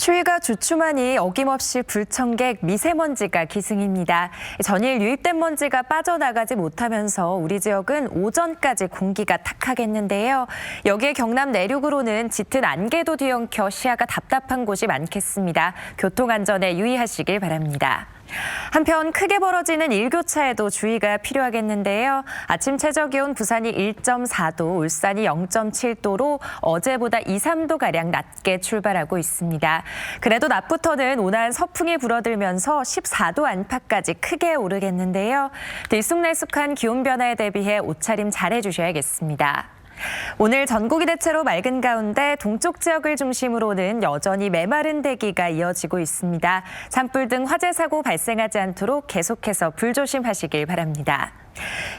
추위가 주춤하니 어김없이 불청객 미세먼지가 기승입니다. 전일 유입된 먼지가 빠져나가지 못하면서 우리 지역은 오전까지 공기가 탁하겠는데요. 여기에 경남 내륙으로는 짙은 안개도 뒤엉켜 시야가 답답한 곳이 많겠습니다. 교통안전에 유의하시길 바랍니다. 한편 크게 벌어지는 일교차에도 주의가 필요하겠는데요. 아침 최저 기온 부산이 1.4도, 울산이 0.7도로 어제보다 2, 3도가량 낮게 출발하고 있습니다. 그래도 낮부터는 온화한 서풍이 불어들면서 14도 안팎까지 크게 오르겠는데요. 들쑥날쑥한 기온 변화에 대비해 옷차림 잘 해주셔야겠습니다. 오늘 전국이 대체로 맑은 가운데 동쪽 지역을 중심으로는 여전히 메마른 대기가 이어지고 있습니다. 산불 등 화재 사고 발생하지 않도록 계속해서 불조심하시길 바랍니다.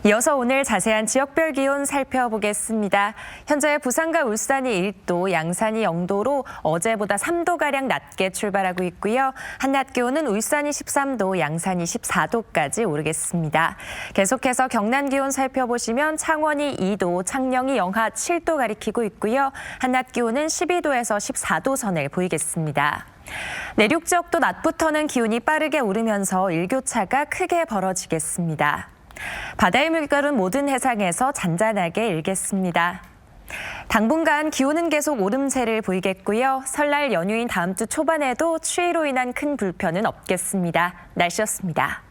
이어서 오늘 자세한 지역별 기온 살펴보겠습니다. 현재 부산과 울산이 1도, 양산이 0도로 어제보다 3도가량 낮게 출발하고 있고요. 한낮 기온은 울산이 13도, 양산이 14도까지 오르겠습니다. 계속해서 경남 기온 살펴보시면 창원이 2도, 창녕이 영하 7도 가리키고 있고요. 한낮 기온은 12도에서 14도 선을 보이겠습니다. 내륙 지역도 낮부터는 기온이 빠르게 오르면서 일교차가 크게 벌어지겠습니다. 바다의 물결은 모든 해상에서 잔잔하게 일겠습니다. 당분간 기온은 계속 오름세를 보이겠고요. 설날 연휴인 다음 주 초반에도 추위로 인한 큰 불편은 없겠습니다. 날씨였습니다.